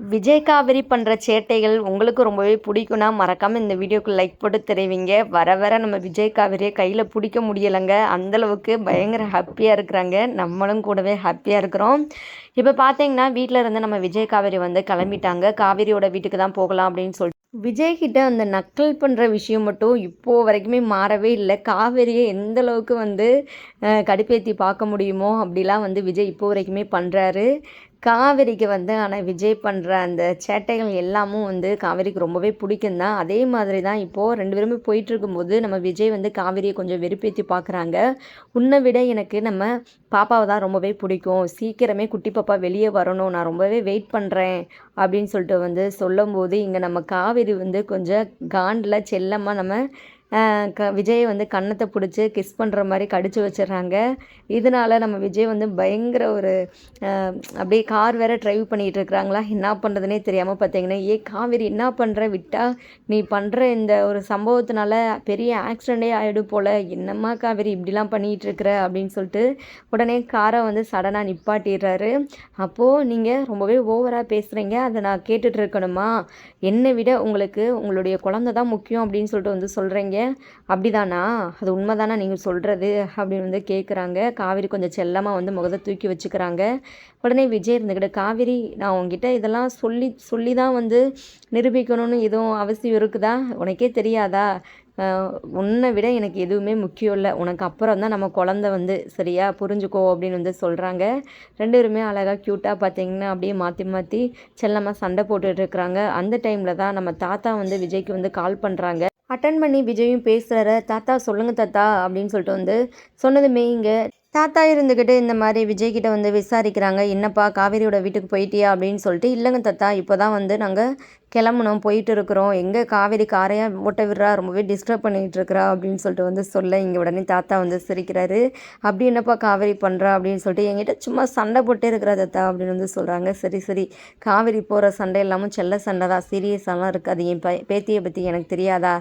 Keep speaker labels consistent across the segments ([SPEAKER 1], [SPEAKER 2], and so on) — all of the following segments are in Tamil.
[SPEAKER 1] விஜய் காவேரி பண்ணுற சேட்டைகள் உங்களுக்கு ரொம்பவே பிடிக்கும்னா மறக்காமல் இந்த வீடியோக்கு லைக் போட்டு தெரிவிங்க. வர வர நம்ம விஜய் காவேரியை கையில் பிடிக்க முடியலைங்க. அந்தளவுக்கு பயங்கர ஹாப்பியாக இருக்கிறாங்க. நம்மளும் கூடவே ஹாப்பியாக இருக்கிறோம். இப்போ பார்த்தீங்கன்னா வீட்டில் இருந்து நம்ம விஜய் காவிரி வந்து கிளம்பிட்டாங்க. காவிரியோட வீட்டுக்கு தான் போகலாம் அப்படின்னு சொல்லிட்டு. விஜய்கிட்ட அந்த நக்கல் பண்ணுற விஷயம் மட்டும் இப்போது வரைக்குமே மாறவே இல்லை. காவேரியை எந்த அளவுக்கு வந்து கடுப்பேற்றி பார்க்க முடியுமோ அப்படிலாம் வந்து விஜய் இப்போ வரைக்குமே பண்ணுறாரு காவேரிக்கு வந்து ஆனால் விஜய் பண்ணுற அந்த சேட்டைகள் எல்லாமும் வந்து காவேரிக்கு ரொம்பவே பிடிக்கும் தான் அதே மாதிரி தான் இப்போது ரெண்டு பேருமே போயிட்டுருக்கும்போது நம்ம விஜய் வந்து காவேரியை கொஞ்சம் வெறுப்பேற்றி பார்க்குறாங்க உன்னை விட எனக்கு நம்ம பாப்பாவை தான் ரொம்பவே பிடிக்கும். சீக்கிரமே குட்டி பாப்பா வெளியே வரணும். நான் ரொம்பவே வெயிட் பண்ணுறேன் அப்படின்னு சொல்லிட்டு வந்து சொல்லும்போது இங்கே நம்ம காவேரி வந்து கொஞ்சம் காண்டில் செல்லமாக நம்ம க விஜயை வந்து கன்னத்தை பிடிச்சி கிஸ் பண்ணுற மாதிரி கடிச்சு வச்சிடுறாங்க. இதனால நம்ம விஜய் வந்து பயங்கர ஒரு அப்படியே கார் வேற ட்ரைவ் பண்ணிகிட்டு இருக்கிறாங்களா? என்ன பண்ணுறதுனே தெரியாமல் பார்த்தீங்கன்னா ஏ காவேரி என்ன பண்ணுற விட்டா நீ பண்ணுற இந்த ஒரு சம்பவத்தினால பெரிய ஆக்சிடெண்ட்டே ஆகிடும் போல். என்னம்மா காவேரி இப்படிலாம் பண்ணிகிட்டு இருக்கிற? அப்படின்னு சொல்லிட்டு உடனே காரை வந்து சடனாக நிப்பாட்டிடுறாரு. அப்போது நீங்கள் ரொம்பவே ஓவராக பேசுகிறீங்க அதை நான் கேட்டுட்ருக்கணுமா என்னை விட உங்களுக்கு உங்களுடைய குழந்தை தான் முக்கியம் அப்படின்னு சொல்லிட்டு வந்து சொல்கிறீங்க அப்படிதானா? அது உண்மைதானா நீங்கள் சொல்கிறது? அப்படின்னு வந்து கேட்குறாங்க. காவிரி கொஞ்சம் செல்லமாக வந்து முகத்தை தூக்கி வச்சுக்கிறாங்க. உடனே விஜய் இருந்துக்கிட்ட காவேரி நான் உங்ககிட்ட இதெல்லாம் சொல்லி சொல்லி தான் வந்து நிரூபிக்கணும்னு எதுவும் அவசியம் இருக்குதா? உனக்கே தெரியாதா? உன்னை விட எனக்கு எதுவுமே முக்கியம் இல்லை. உனக்கு அப்புறம் தான் நம்ம குழந்த வந்து சரியா? புரிஞ்சுக்கோ அப்படின்னு வந்து சொல்கிறாங்க. ரெண்டு பேருமே அழகாக க்யூட்டாக பார்த்தீங்கன்னா அப்படியே மாற்றி மாற்றி செல்லமாக சண்டை போட்டுட்டு இருக்கிறாங்க. அந்த டைமில் தான் நம்ம தாத்தா வந்து விஜய்க்கு வந்து கால் பண்ணுறாங்க. அட்டன் பண்ணி விஜயும் பேசுகிறார தாத்தா சொல்லுங்கள் தாத்தா அப்படின்னு சொல்லிட்டு வந்து சொன்னதுமே இங்கே தாத்தா இருந்துக்கிட்டு இந்த மாதிரி விஜய்கிட்ட வந்து விசாரிக்கிறாங்க. என்னப்பா காவேரியோட வீட்டுக்கு போயிட்டியா? அப்படின்னு சொல்லிட்டு இல்லைங்க தாத்தா இப்போ தான் வந்து நாங்கள் கிளம்பணும் போயிட்டு இருக்கிறோம். எங்கே காவேரி காரையாக ஓட்ட விடுறா? ரொம்பவே டிஸ்டர்ப் பண்ணிகிட்டு இருக்கிறா? அப்படின்னு சொல்லிட்டு வந்து சொல்ல இங்கே உடனே தாத்தா வந்து சிரிக்கிறாரு. அப்படி என்னப்பா காவேரி பண்ணுறா அப்படின்னு சொல்லிட்டு என்கிட்ட சும்மா சண்டை போட்டே இருக்கிறா தாத்தா அப்படின்னு வந்து சொல்கிறாங்க சரி சரி. காவேரி போகிற சண்டை இல்லாமல் செல்ல சண்டை தான். சீரியஸாலாம் இருக்காது. என் பேத்தியை பற்றி எனக்கு தெரியாதா?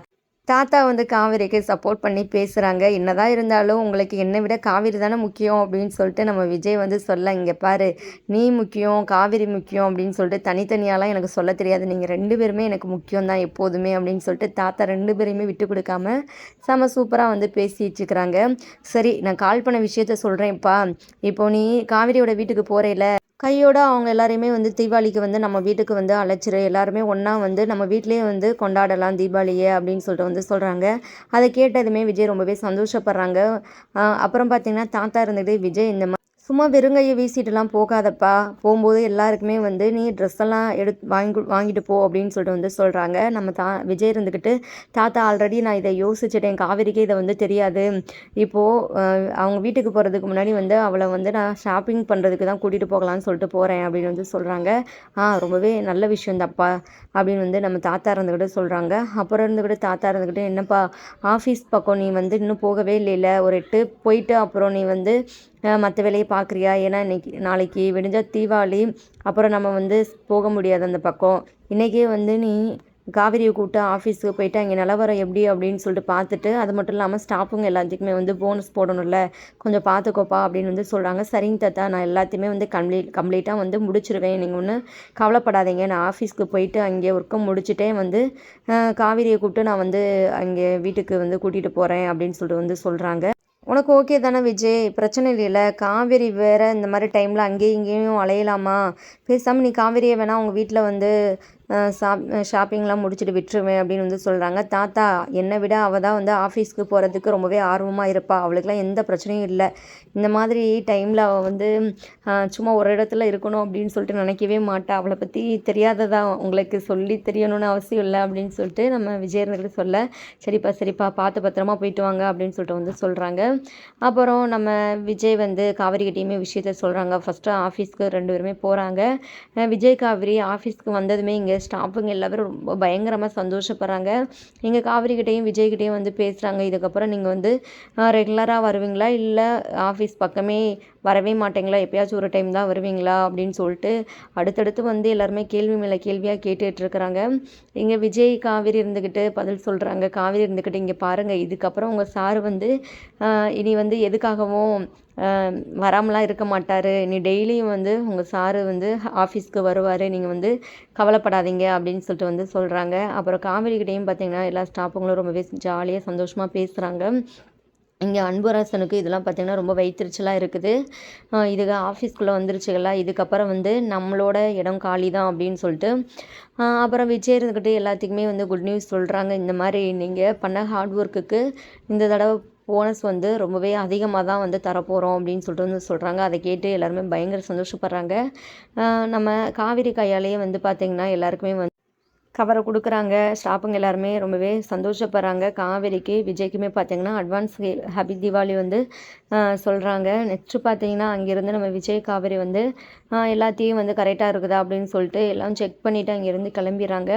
[SPEAKER 1] தாத்தா வந்து காவேரிக்கு சப்போர்ட் பண்ணி பேசுகிறாங்க என்னதான் இருந்தாலும் உங்களுக்கு என்னை விட காவேரி தானே முக்கியம் அப்படின்னு சொல்லிட்டு நம்ம விஜய் வந்து சொல்ல இங்கே பாரு நீ முக்கியம் காவேரி முக்கியம் அப்படின்னு சொல்லிட்டு தனித்தனியாலாம் எனக்கு சொல்ல தெரியாது. நீங்கள் ரெண்டு பேருமே எனக்கு முக்கியம் தான் எப்போதுமே அப்படின்னு சொல்லிட்டு தாத்தா ரெண்டு பேரையுமே விட்டு கொடுக்காம செம சூப்பராக வந்து பேசி வச்சுக்கிறாங்க சரி நான் கால் பண்ண விஷயத்த சொல்கிறேன்ப்பா இப்போ நீ காவிரியோட வீட்டுக்கு போகிறேல கையோட அவங்க எல்லாரையுமே வந்து தீபாவளிக்கு வந்து நம்ம வீட்டுக்கு வந்து அழைச்சிரு. எல்லாருமே ஒன்றா வந்து நம்ம வீட்லேயே வந்து கொண்டாடலாம் தீபாவளியை அப்படின்னு சொல்லிட்டு வந்து சொல்கிறாங்க அதை கேட்டதுமே விஜய் ரொம்பவே சந்தோஷப்படுறாங்க. அப்புறம் பார்த்தீங்கன்னா தாத்தா இருந்துட்டு விஜய் இந்த மாதிரி சும்மா வெறுங்கையை வீசிட்டுலாம் போகாதப்பா. போகும்போது எல்லாருக்குமே வந்து நீ ட்ரெஸ் எல்லாம் எடுத்து வாங்கி வாங்கிட்டு போ அப்படின்னு சொல்லிட்டு வந்து சொல்கிறாங்க நம்ம தா விஜய் இருந்துக்கிட்டு தாத்தா ஆல்ரெடி நான் இதை யோசிச்சுட்டேன். காவேரிக்கே இதை வந்து தெரியாது. இப்போது அவங்க வீட்டுக்கு போகிறதுக்கு முன்னாடி வந்து அவளை வந்து நான் ஷாப்பிங் பண்ணுறதுக்கு தான் கூட்டிகிட்டு போகலான்னு சொல்லிட்டு போகிறேன் அப்படின்னு வந்து சொல்கிறாங்க ஆ ரொம்பவே நல்ல விஷயம் தப்பா அப்படின்னு வந்து நம்ம தாத்தா இருந்துக்கிட்டு சொல்கிறாங்க அப்புறம் இருந்துக்கிட்டு தாத்தா இருந்துக்கிட்டு என்னப்பா ஆஃபீஸ் பக்கம் நீ வந்து இன்னும் போகவே இல்லைல்ல ஒரு எட்டு போயிட்டு அப்புறம் நீ வந்து மற்ற வேலையை பார்க்குறியா? ஏன்னா இன்றைக்கி நாளைக்கு விடிஞ்சால் தீபாவளி அப்புறம் நம்ம வந்து போக முடியாது அந்த பக்கம். இன்றைக்கே வந்து நீ காவிரியை கூப்பிட்டு ஆஃபீஸுக்கு போயிட்டு அங்கே நிலவரம் எப்படி அப்படின்னு சொல்லிட்டு பார்த்துட்டு அது மட்டும் இல்லாமல் ஸ்டாஃபுங்க எல்லாத்துக்குமே வந்து போனஸ் போடணும்ல. கொஞ்சம் பார்த்துக்கோப்பா அப்படின்னு வந்து சொல்கிறாங்க சரிங்க தாத்தா நான் எல்லாத்தையுமே வந்து கம்ப்ளீட் கம்ப்ளீட்டாக வந்து முடிச்சிருவேன். நீங்கள் ஒன்றும் கவலைப்படாதீங்க. நான் ஆஃபீஸ்க்கு போயிட்டு அங்கே ஒர்க்கை முடிச்சுட்டே வந்து காவிரியை கூப்பிட்டு நான் வந்து அங்கே வீட்டுக்கு வந்து கூட்டிகிட்டு போகிறேன் அப்படின்னு சொல்லிட்டு வந்து சொல்கிறாங்க உனக்கு ஓகே தானே விஜய்? பிரச்சனை இல்லைல்ல. காவேரி வேறு இந்த மாதிரி டைமில் அங்கேயும் இங்கேயும் அலையலாமா? பேசாமல் நீ காவேரியை வேணால் உங்கள் வீட்டில் வந்து சாப் ஷாப் ஷாப்பிங்லாம் முடிச்சுட்டு விட்டுருவேன் அப்படின்னு வந்து சொல்கிறாங்க தாத்தா என்னை விட அவள் தான் வந்து ஆஃபீஸ்க்கு போகிறதுக்கு ரொம்பவே ஆர்வமாக இருப்பா. அவளுக்குலாம் எந்த பிரச்சனையும் இல்லை. இந்த மாதிரி டைமில் அவள் வந்து சும்மா ஒரு இடத்துல இருக்கணும் அப்படின்னு சொல்லிட்டு நினைக்கவே மாட்டா. அவளை பற்றி தெரியாததா உங்களுக்கு சொல்லி தெரியணும்னு அவசியம் இல்லை அப்படின்னு சொல்லிட்டு நம்ம விஜய் சொல்ல சரிப்பா சரிப்பா பார்த்து பத்திரமா போயிட்டு வாங்க அப்படின்னு சொல்லிட்டு வந்து சொல்கிறாங்க அப்புறம் நம்ம விஜய் வந்து காவேரி கிட்டேயுமே விஷயத்த சொல்கிறாங்க ஃபஸ்ட்டு ஆஃபீஸ்க்கு ரெண்டு பேருமே போகிறாங்க விஜய் காவேரி ஆஃபீஸ்க்கு வந்ததுமே இங்கே ஸ்டாஃபுங்க எல்லாரும் ரொம்ப பயங்கரமாக சந்தோஷப்படுறாங்க. எங்கள் காவேரி கிட்டேயும் வந்து பேசுகிறாங்க இதுக்கப்புறம் நீங்கள் வந்து ரெகுலராக வருவீங்களா? இல்லை ஆஃபீஸ் பக்கமே வரவே மாட்டீங்களா? எப்பயாச்சும் ஒரு டைம் தான் வருவீங்களா? அப்படின்னு சொல்லிட்டு அடுத்தடுத்து வந்து எல்லாருமே கேள்வி மேலே கேள்வியாக கேட்டுகிட்டு இருக்கிறாங்க. இங்கே விஜய் காவிரி இருந்துக்கிட்டு பதில் சொல்கிறாங்க காவேரி இருந்துக்கிட்டு இங்கே பாருங்கள் இதுக்கப்புறம் உங்கள் சார் வந்து இனி வந்து எதுக்காகவும் வராமலாம் இருக்க மாட்டார். நீ டெய்லியும் வந்து உங்கள் சாரு வந்து ஆஃபீஸ்க்கு வருவார். நீங்கள் வந்து கவலைப்படாதீங்க அப்படின்னு சொல்லிட்டு வந்து சொல்கிறாங்க அப்புறம் காமெடிக்கிட்டேயும் பார்த்தீங்கன்னா எல்லா ஸ்டாஃபுங்களும் ரொம்பவே ஜாலியாக சந்தோஷமாக பேசுகிறாங்க இங்கே அன்புராசனுக்கு இதெல்லாம் பார்த்திங்கன்னா ரொம்ப வயிற்றுச்சலாக இருக்குது. இதுக்கு ஆஃபீஸ்க்குள்ளே வந்துருச்சுங்களா இதுக்கப்புறம் வந்து நம்மளோட இடம் காலி தான் அப்படின்னு சொல்லிட்டு. அப்புறம் விஜய் இருந்துக்கிட்டு எல்லாத்துக்குமே வந்து குட் நியூஸ் சொல்கிறாங்க இந்த மாதிரி நீங்கள் பண்ண ஹார்ட் ஒர்க்குக்கு இந்த தடவை போனஸ் வந்து ரொம்பவே அதிகமாக தான் வந்து தரப்போகிறோம் அப்படின்னு சொல்லிட்டு வந்து சொல்கிறாங்க அதை கேட்டு எல்லாருமே பயங்கர சந்தோஷப்படுறாங்க. நம்ம காவிரி கையாலேயே வந்து பார்த்திங்கன்னா எல்லாருக்குமே வந்து கவரை கொடுக்குறாங்க. ஸ்டாஃபுங்க எல்லாருமே ரொம்பவே சந்தோஷப்படுறாங்க. காவேரிக்கு விஜய்க்குமே பார்த்தீங்கன்னா அட்வான்ஸ் ஹாப்பி தீபாவளி வந்து சொல்கிறாங்க நெக்ஸ்ட்டு பார்த்தீங்கன்னா அங்கேருந்து நம்ம விஜய் காவேரி வந்து எல்லாத்தையும் வந்து கரெக்டாக இருக்குதா அப்படின்னு சொல்லிட்டு எல்லாம் செக் பண்ணிவிட்டு அங்கேருந்து கிளம்பிடுறாங்க.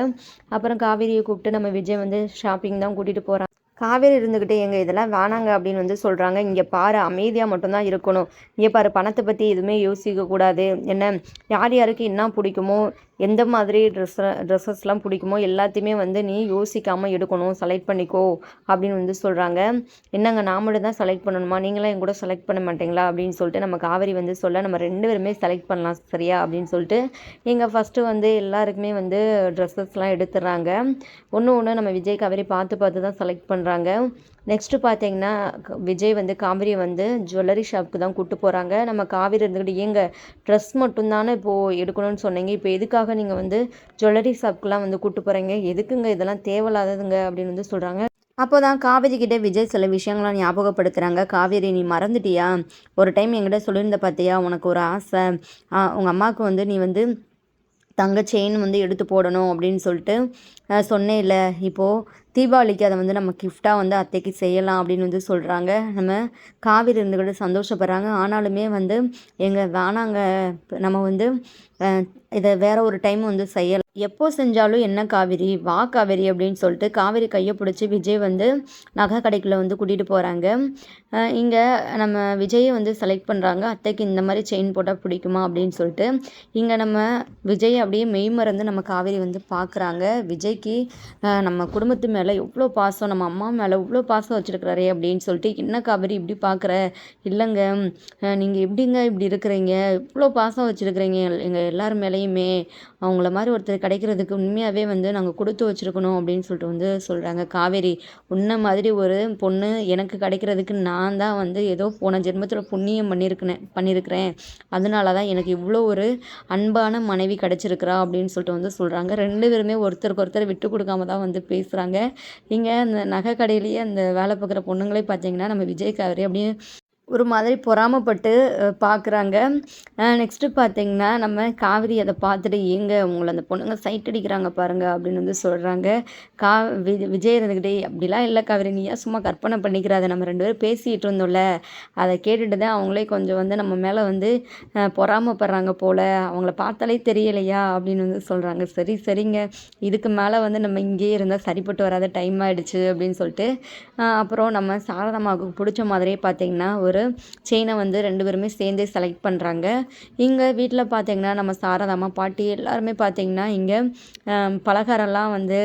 [SPEAKER 1] அப்புறம் காவேரியை கூப்பிட்டு நம்ம விஜய் வந்து ஷாப்பிங் தான் கூட்டிகிட்டு போகிறாங்க காவேரி இருந்துக்கிட்டே எங்கள் இதெல்லாம் வேணாங்க அப்படின்னு வந்து சொல்கிறாங்க இங்கே பாரு அமைதியாக மட்டும்தான் இருக்கணும். இங்கே பாரு பணத்தை பற்றி எதுவுமே யோசிக்கக்கூடாது. என்ன யார் யாருக்கு என்ன பிடிக்குமோ எந்த மாதிரி ட்ரெஸ் ட்ரெஸ்ஸஸ்லாம் பிடிக்குமோ எல்லாத்தையுமே வந்து நீ யோசிக்காமல் எடுக்கணும் செலக்ட் பண்ணிக்கோ அப்படின்னு வந்து சொல்கிறாங்க என்னங்க நான் மட்டும் தான் செலக்ட் பண்ணணுமா? நீங்களாம் என் கூட செலக்ட் பண்ண மாட்டீங்களா? அப்படின்னு சொல்லிட்டு நம்ம காவேரி வந்து சொல்ல நம்ம ரெண்டு பேருமே செலக்ட் பண்ணலாம் சரியா? அப்படின்னு சொல்லிட்டு நீங்கள் ஃபஸ்ட்டு வந்து எல்லாருக்குமே வந்து ட்ரெஸ்ஸஸ்லாம் எடுத்துடுறாங்க. ஒன்று ஒன்று நம்ம விஜய் காவேரி பார்த்து பார்த்து தான் செலக்ட் பண்ணுறாங்க நெக்ஸ்ட்டு பார்த்தீங்கன்னா விஜய் வந்து காவிரியை வந்து ஜுவல்லரி ஷாப்க்கு தான் கூப்பிட்டு போகிறாங்க நம்ம காவிரி இருந்துக்கிட்டு ஏங்க ட்ரெஸ் மட்டும்தானே இப்போது எடுக்கணும்னு சொன்னீங்க. இப்போ எதுக்காக நீங்கள் வந்து ஜுவல்லரி ஷாப்க்குலாம் வந்து கூப்பிட்டு போகிறீங்க எதுக்குங்க இதெல்லாம் தேவையில்லாததுங்க அப்படின்னு வந்து சொல்கிறாங்க அப்போ தான் காவேரி கிட்டே விஜய் சில விஷயங்களாம் ஞாபகப்படுத்துகிறாங்க காவேரி நீ மறந்துட்டியா? ஒரு டைம் என்கிட்ட சொல்லியிருந்த பார்த்தியா உனக்கு ஒரு ஆசை. உங்கள் அம்மாவுக்கு வந்து நீ வந்து தங்க செயின் வந்து எடுத்து போடணும் அப்படின்னு சொல்லிட்டு சொன்னேன் இல்லை இப்போது தீபாவளிக்கு அதை வந்து நம்ம கிஃப்டாக வந்து அத்தைக்கு செய்யலாம் அப்படின்னு வந்து சொல்கிறாங்க நம்ம காவிரி இருந்துக்கிட்டு சந்தோஷப்படுறாங்க. ஆனாலுமே வந்து எங்கள் வேணாங்க நம்ம வந்து இதை வேற ஒரு டைம் வந்து செய்யலாம். எப்போ செஞ்சாலும் என்ன காவிரி வா காவேரி அப்படின்னு சொல்லிட்டு காவேரி கையை பிடிச்சி விஜய் வந்து நகை கடைக்குள்ளே வந்து கூட்டிகிட்டு போகிறாங்க இங்கே நம்ம விஜயை வந்து செலக்ட் பண்ணுறாங்க அத்தைக்கு இந்த மாதிரி செயின் போட்டால் பிடிக்குமா அப்படின்னு சொல்லிட்டு இங்கே நம்ம விஜய் அப்படியே மெய் மறந்து நம்ம காவேரி வந்து பார்க்குறாங்க விஜய்க்கு நம்ம குடும்பத்து மேலே எவ்வளோ பாசம் நம்ம அம்மா மேலே இவ்வளோ பாசம் வச்சுருக்கிறாரே அப்படின்னு சொல்லிட்டு என்ன காவேரி இப்படி பார்க்குற இல்லைங்க. நீங்கள் எப்படிங்க இப்படி இருக்கிறீங்க? இவ்வளோ பாசம் வச்சுருக்கிறீங்க. எங்கள் எல்லார் மேலேயுமே. அவங்கள மாதிரி ஒருத்தர் கிடைக்கிறதுக்கு உண்மையாகவே வந்து நாங்கள் கொடுத்து வச்சுருக்கணும் அப்படின்னு சொல்லிட்டு வந்து சொல்கிறாங்க காவேரி உன்ன மாதிரி ஒரு பொண்ணு எனக்கு கிடைக்கிறதுக்கு நான் தான் வந்து ஏதோ போன ஜென்மத்தில் புண்ணியம் பண்ணியிருக்கேன் பண்ணியிருக்கிறேன் அதனால தான் எனக்கு இவ்வளோ ஒரு அன்பான மனைவி கிடச்சிருக்கிறா அப்படின்னு சொல்லிட்டு வந்து சொல்கிறாங்க ரெண்டு பேருமே ஒருத்தருக்கு ஒருத்தர் விட்டு கொடுக்காம தான் வந்து பேசுகிறாங்க இங்கே அந்த நகை கடையிலேயே அந்த வேலை பார்க்குற பொண்ணுங்களே பார்த்தீங்கன்னா நம்ம விஜய் காவேரி அப்படியே ஒரு மாதிரி பொறாமப்பட்டு பார்க்குறாங்க நெக்ஸ்ட்டு பார்த்தீங்கன்னா நம்ம காவிரி அதை பார்த்துட்டு ஏங்க உங்களை அந்த பொண்ணுங்க சைட் அடிக்கிறாங்க பாருங்கள் அப்படின்னு வந்து சொல்கிறாங்க கா வி விஜய் இருந்துக்கிட்டே அப்படிலாம் இல்லை காவிரி நீயா சும்மா கற்பனை பண்ணிக்கிறாத? நம்ம ரெண்டு பேரும் பேசிகிட்டு இருந்தோம்ல. அதை கேட்டுட்டு தான் அவங்களே கொஞ்சம் வந்து நம்ம மேலே வந்து பொறாமப்படுறாங்க போல். அவங்கள பார்த்தாலே தெரியலையா? அப்படின்னு வந்து சொல்கிறாங்க சரி சரிங்க. இதுக்கு மேலே வந்து நம்ம இங்கேயே இருந்தால் சரிப்பட்டு வராத டைம் ஆகிடுச்சு அப்படின்னு சொல்லிட்டு அப்புறம் நம்ம சாரதாமாவுக்கு பிடிச்ச மாதிரியே பார்த்திங்கன்னா ஒரு ஒரு செயினை வந்து ரெண்டு பேருமே சேர்ந்தே செலக்ட் பண்ணுறாங்க இங்கே வீட்டில் பார்த்தீங்கன்னா நம்ம சாரதாமா பாட்டி எல்லாருமே பார்த்திங்கன்னா இங்கே பலகாரம்லாம் வந்து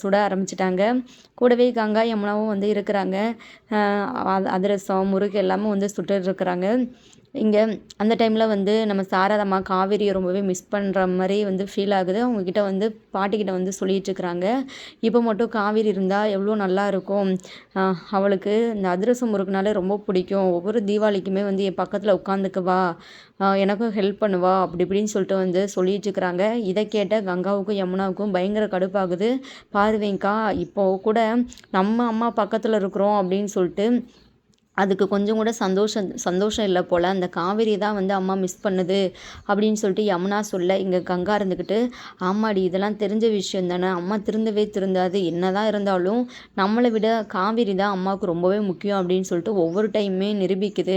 [SPEAKER 1] சுட ஆரம்பிச்சிட்டாங்க. கூடவே கங்கா யமுனாவும் வந்து இருக்கிறாங்க. அதிரசம் முறுக்கு எல்லாமே வந்து சுட்டு இருக்கிறாங்க. இங்கே அந்த டைமில் வந்து நம்ம சாரதாம்மா காவேரியை ரொம்பவே மிஸ் பண்ணுற மாதிரி வந்து ஃபீல் ஆகுது. அவங்கக்கிட்ட வந்து பாட்டிக்கிட்ட வந்து சொல்லிகிட்ருக்குறாங்க இப்போ மட்டும் காவேரி இருந்தால் எவ்வளோ நல்லா இருக்கும். அவளுக்கு இந்த அதிரசம் முறுக்குனாலே ரொம்ப பிடிக்கும். ஒவ்வொரு தீபாவளிக்குமே வந்து என் பக்கத்தில் உட்காந்துக்குவா எனக்கும் ஹெல்ப் பண்ணுவா அப்படி இப்படின்னு சொல்லிட்டு வந்து சொல்லிகிட்ருக்குறாங்க இதை கேட்ட கங்காவுக்கும் யமுனாவுக்கும் பயங்கர கடுப்பாகுது. பாருவேங்க்கா இப்போது கூட நம்ம அம்மா பக்கத்தில் இருக்கிறோம் அப்படின்னு சொல்லிட்டு அதுக்கு கொஞ்சம் கூட சந்தோஷம் சந்தோஷம் இல்லை போல். அந்த காவேரி தான் வந்து அம்மா மிஸ் பண்ணுது அப்படின்னு சொல்லிட்டு யமுனா சொல்ல இங்கே கங்கா இருந்துக்கிட்டு ஆமாடி இதெல்லாம் தெரிஞ்ச விஷயம் தானே. அம்மா திருந்தவே திருந்தாது. என்ன தான் இருந்தாலும் நம்மளை விட காவேரி தான் அம்மாவுக்கு ரொம்பவே முக்கியம் அப்படின்னு சொல்லிட்டு ஒவ்வொரு டைமுமே நிரூபிக்குது.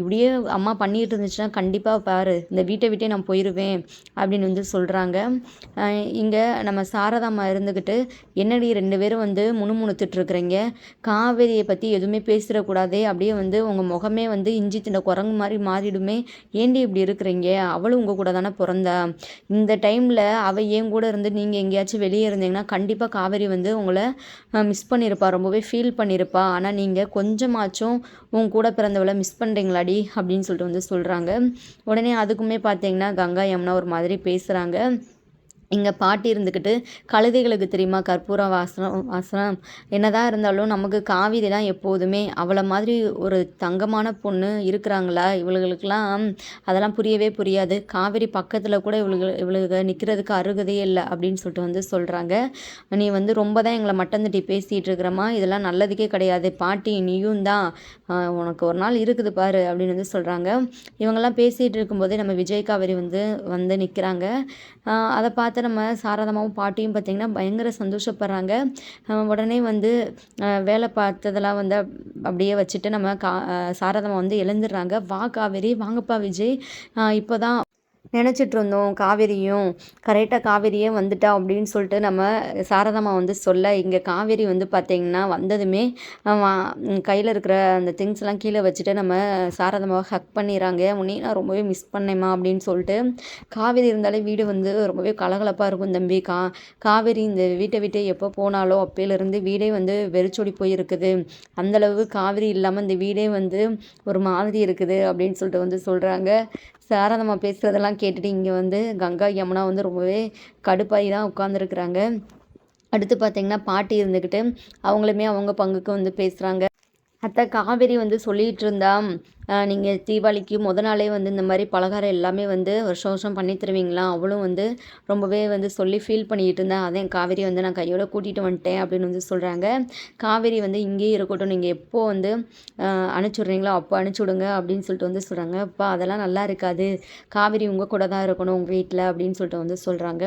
[SPEAKER 1] இப்படியே அம்மா பண்ணிகிட்டு இருந்துச்சுன்னா கண்டிப்பாக பாரு இந்த வீட்டை விட்டே நான் போயிடுவேன் அப்படின்னு வந்து சொல்கிறாங்க இங்கே நம்ம சாரதாம்மா இருந்துக்கிட்டு என்னடி ரெண்டு பேரும் வந்து முணுமுணுத்துட்ருக்குறீங்க காவேரியை பற்றி எதுவுமே பேசுகிற இருக்கக்கூடாது அப்படியே வந்து உங்கள் முகமே வந்து இஞ்சி தின்ன குரங்கு மாதிரி மாறிடுமே. ஏண்டி இப்படி இருக்கிறீங்க? அவளும் உங்கள் கூட தானே பிறந்தா. இந்த டைமில் அவள் ஏன் கூட இருந்து நீங்கள் எங்கேயாச்சும் வெளியே இருந்தீங்கன்னா கண்டிப்பாக காவேரி வந்து உங்களை மிஸ் பண்ணியிருப்பா ரொம்பவே ஃபீல் பண்ணியிருப்பா ஆனால் நீங்கள் கொஞ்சமாச்சும் உன் கூட பிறந்தவளை மிஸ் பண்ணுறீங்களாடி அப்படின்னு சொல்லிட்டு வந்து சொல்கிறாங்க உடனே அதுக்குமே பார்த்தீங்கன்னா கங்கா யமுனா ஒரு மாதிரி பேசுகிறாங்க இங்கே பாட்டி இருந்துக்கிட்டு கழுதைகளுக்கு தெரியுமா? கற்பூர வாசனம் வாசனம். என்னதான் இருந்தாலும் நமக்கு காவிரி தான் எப்போதுமே. அவளை மாதிரி ஒரு தங்கமான பொண்ணு இருக்கிறாங்களா? இவளுகளுக்கெல்லாம் அதெல்லாம் புரியவே புரியாது. காவிரி பக்கத்தில் கூட இவளுக்கு இவளுக்கு நிற்கிறதுக்கு அருகதையே இல்லை அப்படின்னு சொல்லிட்டு வந்து சொல்கிறாங்க நீ வந்து ரொம்ப தான் எங்களை மட்டம் தட்டி பேசிகிட்டு இருக்கிறமா இதெல்லாம் நல்லதுக்கே கிடையாது. பாட்டி நீயும் தான். உனக்கு ஒரு நாள் இருக்குது பாரு அப்படின்னு வந்து சொல்கிறாங்க இவங்கெல்லாம் பேசிகிட்டு இருக்கும்போதே நம்ம விஜய் காவேரி வந்து வந்து நிற்கிறாங்க அதை பார்த்து நம்ம சாரதாமாவும் பாட்டியும் பார்த்திங்கன்னா பயங்கர சந்தோஷப்படுறாங்க. உடனே வந்து வேலை பார்த்ததெல்லாம் வந்து அப்படியே வச்சுட்டு நம்ம கா சாரதாமா வந்து எழுந்துடுறாங்க. வா காவேரி வாங்கப்பா விஜய். இப்போ தான் நினச்சிட்டு இருந்தோம் காவேரியும் கரெக்டாக காவேரியே வந்துட்டா அப்படின்னு சொல்லிட்டு நம்ம சாரதாமா வந்து சொல்ல இங்கே காவேரி வந்து பார்த்திங்கன்னா வந்ததுமே கையில் இருக்கிற அந்த திங்ஸ்லாம் கீழே வச்சுட்டு நம்ம சாரதாமாவை ஹக் பண்ணிடுறாங்க. உன்னே நான் ரொம்பவே மிஸ் பண்ணேம்மா அப்படின்னு சொல்லிட்டு காவேரி இருந்தாலே வீடு வந்து ரொம்பவே கலகலப்பாக இருக்கும் தம்பி. கா காவேரி இந்த வீட்டை விட்டு எப்போ போனாலோ அப்போலேருந்து வீடே வந்து வெறிச்சோடி போயிருக்குது. அந்தளவு காவேரி இல்லாமல் இந்த வீடே வந்து ஒரு மாதிரி இருக்குது அப்படின்னு சொல்லிட்டு வந்து சொல்கிறாங்க சாரதம்மா பேசுகிறதெல்லாம் கேட்டுட்டு இங்கே வந்து கங்கா யமுனா வந்து ரொம்பவே கடுப்பாகி தான் உட்காந்துருக்குறாங்க அடுத்து பார்த்திங்கன்னா பாட்டி இருந்துக்கிட்டு அவங்களுமே அவங்க பங்குக்கு வந்து பேசுகிறாங்க அத்தை காவேரி வந்து சொல்லிகிட்டு இருந்தா நீங்கள் தீபாவளிக்கு முத நாளே வந்து இந்த மாதிரி பலகாரம் எல்லாமே வந்து வருஷம் வருஷம் பண்ணி தருவீங்களா? அவளும் வந்து ரொம்பவே வந்து சொல்லி ஃபீல் பண்ணிக்கிட்டு இருந்தேன் அதே காவேரி வந்து நான் கையோட கூட்டிகிட்டு வந்துட்டேன் அப்படின்னு வந்து சொல்கிறாங்க காவேரி வந்து இங்கேயே இருக்கட்டும். நீங்கள் எப்போ வந்து அனுப்பிச்சுட்றீங்களோ அப்போ அனுப்பிச்சுடுங்க அப்படின்னு சொல்லிட்டு வந்து சொல்கிறாங்க அப்பா அதெல்லாம் நல்லா இருக்காது. காவேரி உங்கள் கூட தான் இருக்கணும் உங்கள் வீட்டில் அப்படின்னு சொல்லிட்டு வந்து சொல்கிறாங்க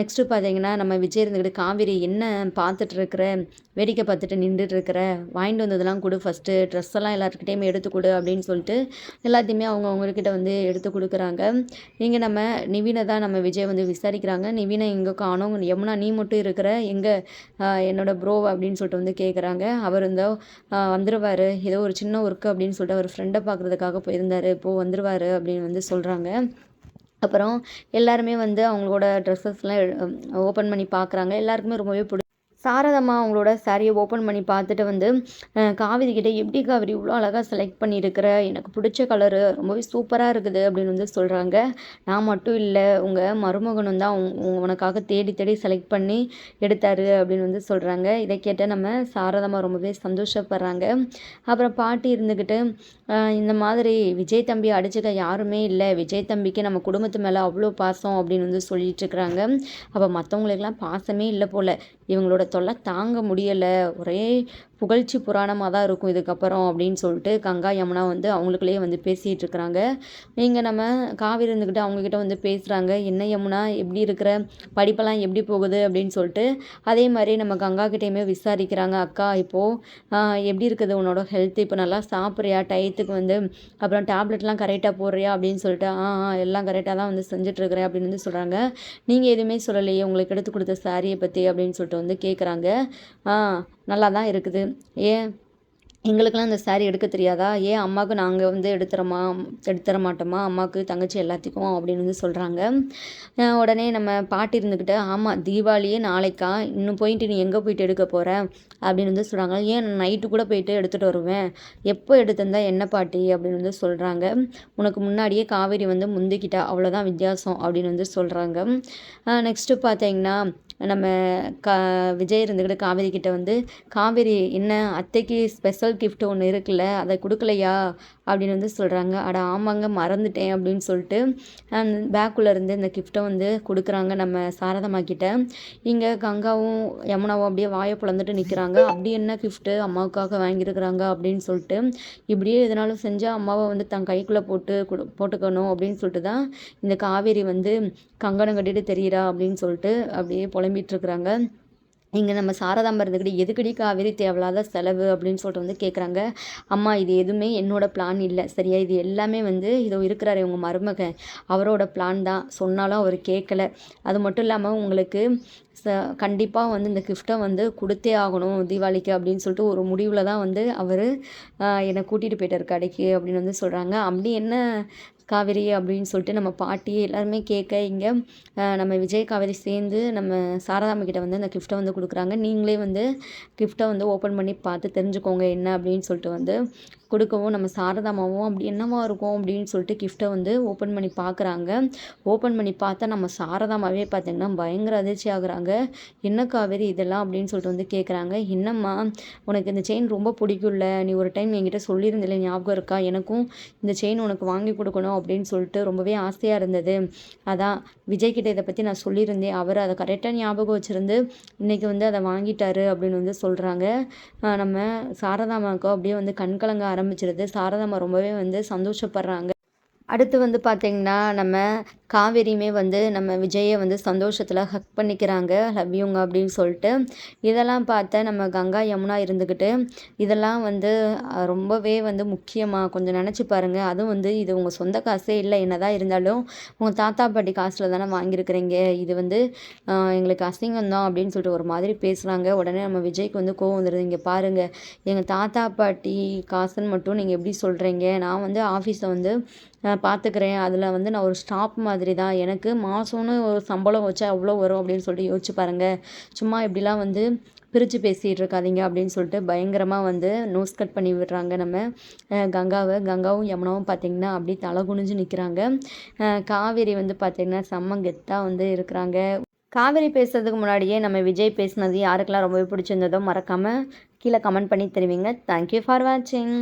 [SPEAKER 1] நெக்ஸ்ட்டு பார்த்தீங்கன்னா நம்ம விஜய் இருந்துக்கிட்டு காவேரி என்ன பார்த்துட்ருக்குற வேடிக்கை பார்த்துட்டு நின்றுட்டுருக்குற வாங்கிட்டு வந்ததெல்லாம் கொடு ஃபஸ்ட்டு ட்ரெஸ் எல்லாம் எல்லாத்துக்கிட்டேயுமே எடுத்து கொடு அப்படின்னு சொல்லிட்டு எல்லாத்தையுமே அவங்க அவங்கக்கிட்ட வந்து எடுத்து கொடுக்குறாங்க. இங்கே நம்ம நிவினை தான் நம்ம விஜய் வந்து விசாரிக்கிறாங்க. நிவினை இங்கே காணும். யமுனா நீ மட்டும் இருக்கிற எங்கே என்னோட ப்ரோ அப்படின்னு சொல்லிட்டு வந்து கேட்குறாங்க அவர் இந்த வந்துடுவார் ஏதோ ஒரு சின்ன ஒர்க்கு அப்படின்னு சொல்லிட்டு அவர் ஃப்ரெண்டை பார்க்குறதுக்காக போயிருந்தார். இப்போது வந்துடுவார் அப்படின்னு வந்து சொல்கிறாங்க அப்புறம் எல்லாருமே வந்து அவங்களோட ட்ரெஸ்ஸஸ்லாம் ஓப்பன் பண்ணி பார்க்குறாங்க எல்லாருக்குமே ரொம்பவே பிடிச்சி சாரதம்மா அவங்களோட சாரியை ஓப்பன் பண்ணி பார்த்துட்டு வந்து காவிரி கிட்டே எப்படி காவிரி இவ்வளோ அழகாக செலக்ட் பண்ணியிருக்கிற? எனக்கு பிடிச்ச கலரு ரொம்பவே சூப்பராக இருக்குது அப்படின்னு வந்து சொல்கிறாங்க நான் மட்டும் இல்லை உங்கள் மருமகனும் தான் உனக்காக தேடி தேடி செலக்ட் பண்ணி எடுத்தார் அப்படின்னு வந்து சொல்கிறாங்க இதை கேட்ட நம்ம சாரதம்மா ரொம்பவே சந்தோஷப்படுறாங்க. அப்புறம் பாட்டி இருந்துக்கிட்டு இந்த மாதிரி விஜய் தம்பி அடிச்சுக்க யாருமே இல்லை விஜய் தம்பிக்கு நம்ம குடும்பத்து மேலே அவ்வளோ பாசம் அப்படின்னு வந்து சொல்லிட்டு இருக்கிறாங்க அப்போ மற்றவங்களுக்கெல்லாம் பாசமே இல்லை போல். இவங்களோட தொல்லை தாங்க முடியலை. ஒரே புகழ்ச்சி புராணமாக தான் இருக்கும் இதுக்கப்புறம் அப்படின்னு சொல்லிட்டு கங்கா யமுனா வந்து அவங்களுக்குள்ளேயே வந்து பேசிகிட்டு இருக்கிறாங்க. இங்கே நம்ம காவிரி இருந்துக்கிட்டு அவங்கக்கிட்ட வந்து பேசுகிறாங்க என்ன யமுனா எப்படி இருக்கிற படிப்பெல்லாம் எப்படி போகுது அப்படின்னு சொல்லிட்டு அதே மாதிரி நம்ம கங்கா கிட்டேயுமே விசாரிக்கிறாங்க. அக்கா இப்போது எப்படி இருக்குது உன்னோட ஹெல்த் இப்போ நல்லா சாப்பிட்றியா? டயத்துக்கு வந்து அப்புறம் டேப்லெட்லாம் கரெக்டாக போடுறியா? அப்படின்னு சொல்லிட்டு ஆ எல்லாம் கரெக்டாக தான் வந்து செஞ்சிட்ருக்கிறேன் அப்படின்னு வந்து சொல்கிறாங்க நீங்கள் எதுவுமே சொல்லலையே உங்களுக்கு எடுத்து கொடுத்த சாரியை பற்றி அப்படின்னு சொல்லிட்டு வந்து கேட்குறாங்க ஆ நல்லா தான் இருக்குது. ஏன்? எங்களுக்கெல்லாம் இந்த சாரீ எடுக்க தெரியாதா? ஏன் அம்மாவுக்கு நாங்கள் வந்து எடுத்துறோமா? எடுத்துற மாட்டோமா? அம்மாவுக்கு தங்கச்சி எல்லாத்துக்கும் அப்படின்னு வந்து சொல்கிறாங்க உடனே நம்ம பாட்டி இருந்துக்கிட்டு ஆமாம் தீபாவளியே நாளைக்கா. இன்னும் போயிட்டு நீ எங்கே போயிட்டு எடுக்க போகிற அப்படின்னு வந்து சொல்கிறாங்க ஏன் நைட்டு கூட போயிட்டு எடுத்துகிட்டு வருவேன். எப்போ எடுத்திருந்தா என்ன பாட்டி? அப்படின்னு வந்து சொல்கிறாங்க உனக்கு முன்னாடியே காவேரி வந்து முந்திக்கிட்டா. அவ்வளோதான் வித்தியாசம். அப்படின்னு வந்து சொல்கிறாங்க நெக்ஸ்ட்டு பார்த்தீங்கன்னா நம்ம கா விஜய் இருந்துக்கிட்டு காவேரி கிட்ட வந்து காவேரி என்ன அத்தைக்கு ஸ்பெஷல் கிஃப்ட் ஒன்று இருக்குல்ல அதை கொடுக்கலையா? அப்படின்னு வந்து சொல்கிறாங்க அட ஆமாங்க மறந்துட்டேன் அப்படின்னு சொல்லிட்டு பேக்குள்ளே இருந்து இந்த கிஃப்ட்டை வந்து கொடுக்குறாங்க நம்ம சாரதம்மா கிட்ட. இங்கே கங்காவும் யமுனாவும் அப்படியே வாயை பிளந்துட்டு நிற்கிறாங்க அப்படி என்ன கிஃப்ட்டு அம்மாவுக்காக வாங்கியிருக்கிறாங்க அப்படின்னு சொல்லிட்டு இப்படியே எதனாலும் செஞ்சால் அம்மாவை வந்து தன் கைக்குள்ளே போட்டு கொடு போட்டுக்கணும் அப்படின்னு சொல்லிட்டு தான் இந்த காவேரி வந்து கங்கணம் கட்டிட்டு தெரியிறா அப்படின்னு சொல்லிட்டு அப்படியே புலம்பிகிட்ருக்குறாங்க இங்கே நம்ம சாரதாம்பரம் இருந்துக்கிட்டு எதுக்கடி காவேரி தேவையில்லாத செலவு அப்படின்னு சொல்லிட்டு வந்து கேட்குறாங்க அம்மா இது எதுவுமே என்னோட பிளான் இல்லை. சரியா? இது எல்லாமே வந்து இதோ இருக்கிறாரு உங்கள் மருமகன். அவரோட பிளான் தான். சொன்னாலும் அவர் கேட்கல அது மட்டும் இல்லாமல் உங்களுக்கு கண்டிப்பாக வந்து இந்த கிஃப்ட்டை வந்து கொடுத்தே ஆகணும் தீபாவளிக்கு அப்படின்னு சொல்லிட்டு ஒரு முடிவில் தான் வந்து அவர் என்னை கூட்டிகிட்டு போயிட்டார் கடைக்கு அப்படின்னு வந்து சொல்கிறாங்க அப்படி என்ன காவேரி? அப்படின்னு சொல்லிட்டு நம்ம பாட்டி எல்லாருமே கேட்க இங்கே நம்ம விஜய் காவேரி சேர்ந்து நம்ம சாரதாம்மா கிட்ட வந்து அந்த கிஃப்ட்டை வந்து கொடுக்குறாங்க. நீங்களே வந்து கிஃப்ட்டை வந்து ஓப்பன் பண்ணி பார்த்து தெரிஞ்சுக்கோங்க என்ன அப்படின்னு சொல்லிட்டு வந்து கொடுக்கவும் நம்ம சாரதாமாவும் அப்படி என்னவா இருக்கும் அப்படின்னு சொல்லிட்டு கிஃப்ட்டை வந்து ஓப்பன் பண்ணி பார்க்குறாங்க. ஓப்பன் பண்ணி பார்த்தா நம்ம சாரதாமாவே பார்த்திங்கன்னா பயங்கர அதிர்ச்சி ஆகுறாங்க. என்ன காவேரி இதெல்லாம்? அப்படின்னு சொல்லிட்டு வந்து கேட்குறாங்க என்னம்மா உனக்கு இந்த செயின் ரொம்ப பிடிக்கும்ல. நீ ஒரு டைம் என்கிட்ட சொல்லியிருந்தில்ல ஞாபகம் இருக்கா? எனக்கும் இந்த செயின் உனக்கு வாங்கி கொடுக்கணும் அப்படின்னு சொல்லிட்டு ரொம்பவே ஆசையாக இருந்தது. அதான் விஜய்கிட்ட இதை பற்றி நான் சொல்லியிருந்தேன். அவர் அதை கரெக்டாக ஞாபகம் வச்சுருந்து இன்றைக்கி வந்து அதை வாங்கிட்டாரு அப்படின்னு வந்து சொல்கிறாங்க நம்ம சாரதாமாவுக்கு அப்படியே வந்து கண்கலங்க ஆரம்பிச்சிருது. சாரதாமா ரொம்பவே வந்து சந்தோஷப்படுறாங்க. அடுத்து வந்து பார்த்திங்கன்னா நம்ம காவேரியுமே வந்து நம்ம விஜயை வந்து சந்தோஷத்தில் ஹக் பண்ணிக்கிறாங்க. லவ் யூங்க அப்படின்னு சொல்லிட்டு. இதெல்லாம் பார்த்த நம்ம கங்கா யமுனா இருந்துக்கிட்டு இதெல்லாம் வந்து ரொம்பவே வந்து முக்கியமாக கொஞ்சம் நினச்சி பாருங்கள் அதுவும் வந்து இது உங்கள் சொந்த காசே இல்லை. என்ன தான் இருந்தாலும் உங்கள் தாத்தா பாட்டி காசில் தானே வாங்கியிருக்கிறீங்க. இது வந்து எங்களுக்கு அசிங்கம் தான் அப்படின்னு சொல்லிட்டு ஒரு மாதிரி பேசுகிறாங்க உடனே நம்ம விஜய்க்கு வந்து கோவம் வந்துடுது இங்கே பாருங்கள் எங்கள் தாத்தா பாட்டி காசுன்னு மட்டும் நீங்கள் எப்படி சொல்கிறீங்க நான் வந்து ஆஃபீஸை வந்து பார்த்துக்கிறேன் அதில் வந்து நான் ஒரு ஸ்டாப் மாதிரி தான் எனக்கு மாதம்னு ஒரு சம்பளம் வச்சா எவ்வளோ வரும் அப்படின்னு சொல்லிட்டு யோசிச்சு பாருங்கள் சும்மா இப்படிலாம் வந்து பிரித்து பேசிகிட்டு இருக்காதீங்க அப்படின்னு சொல்லிட்டு பயங்கரமாக வந்து நோஸ் கட் பண்ணி விடுறாங்க நம்ம கங்காவை. கங்காவும் யமுனாவும் பார்த்திங்கன்னா அப்படி தலை குனிஞ்சு நிற்கிறாங்க காவேரி வந்து பார்த்திங்கன்னா செம்ம கெத்தாக வந்து இருக்கிறாங்க. காவேரி பேசுறதுக்கு முன்னாடியே நம்ம விஜய் பேசுனது யாருக்கெல்லாம் ரொம்பவே பிடிச்சிருந்ததோ மறக்காமல் கீழே கமெண்ட் பண்ணி தெரிவிங்க. தேங்க்யூ ஃபார் வாட்சிங்